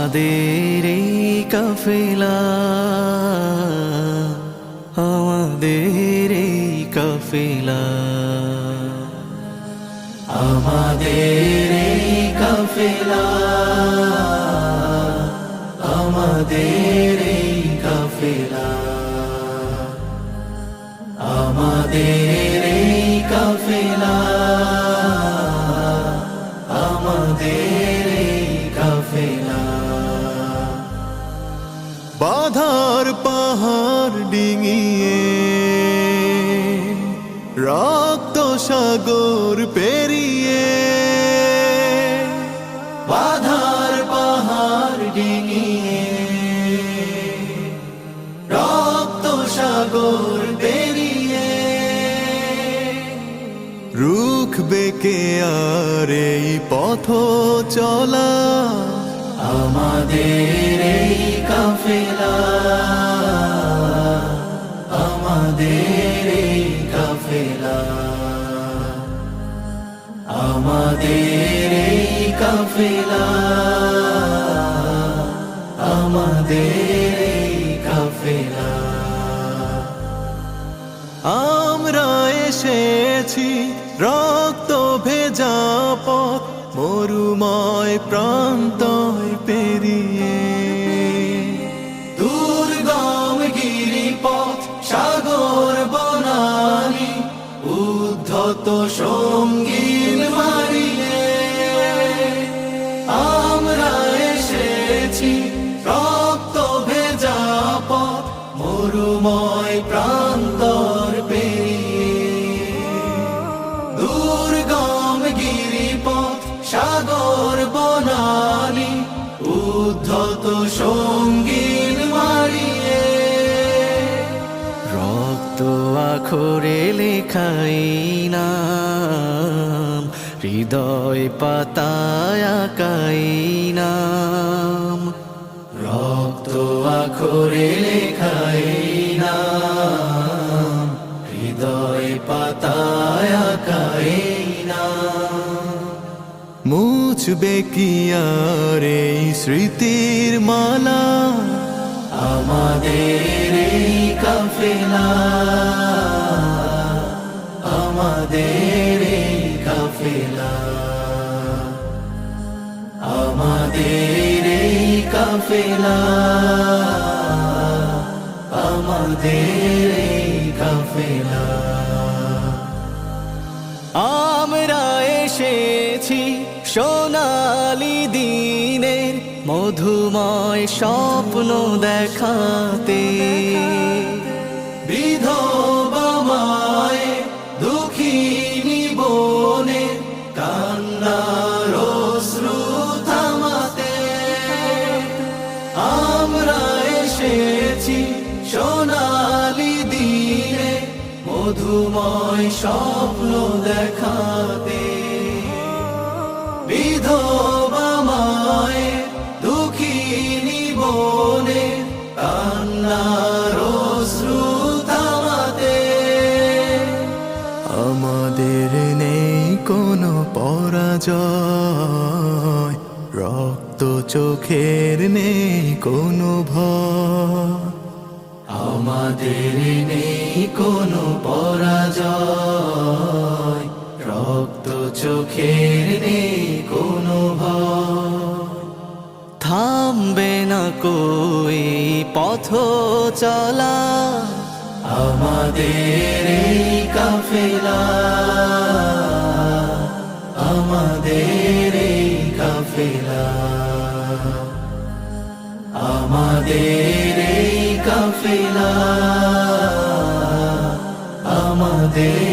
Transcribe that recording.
আমাদের এই কাফেলা আমাদের কাফেলা। আমাদের এই কাফেলা। আমাদের এই কাফেলা। আমাদের এই কাফেলা। আমাদের এই কাফেলা। বাধার পাহাড় ডিঙিয়ে রক্ত সাগর পেরিয়ে বাধার পাহাড় ডিঙিয়ে রক্ত সাগর পেরিয়ে রুখ বেকে আর এই পথ চলা আমাদের আমাদের এই কাফেলা, আমাদের এই কাফেলা। আমরা এসেছি রক্ত ভেজা পথ, মরুময় প্রান্তয় পেরিয়ে। দুর্গম গিরিপথ, সাগর বনানি, উদ্ধত এসেছি রক্ত ভেজা পথ, মরুময় প্রান্তর পেরিয়ে। দুর্গম গিরিপথ, সাগর বনানি উদ্ধত সঙ্গীন মারিয়ে। রক্ত আখরে লেখাই না হৃদয় পাতায় রক্ত আখরে লেখাই নাম হৃদয় পাতায় আঁকাই নাম মুছবে কি আর স্মৃতির মালা? আমাদের এই কাফেলা। আমাদের এই কাফেলা। আমাদের এই কাফেলা। আমাদের আমরা এসেছি সোনালি দিনের মধুময় স্বপ্ন দেখাতে। বিধবা মায়ে দুঃখিনী বনে কান্নার অশ্রু থামাতে। আমরা এসেছি সোনালি দিনে মধুময় স্বপ্ন দেখাতে। বিধবা মায়ে দুঃখিনী বনে কান্নার অশ্রু থামাতে। আমাদের নেই কোনো পরাজয়, রক্ত চোখের নেই কোনো ভয়। আমাদের নেই কোনো পরাজয়। রক্ত চোখের নেই কোনো ভয়। থামবে না কই পথ চলা। আমাদের কাফেলা। আমাদের কাফেলা। আমাদের আমাদের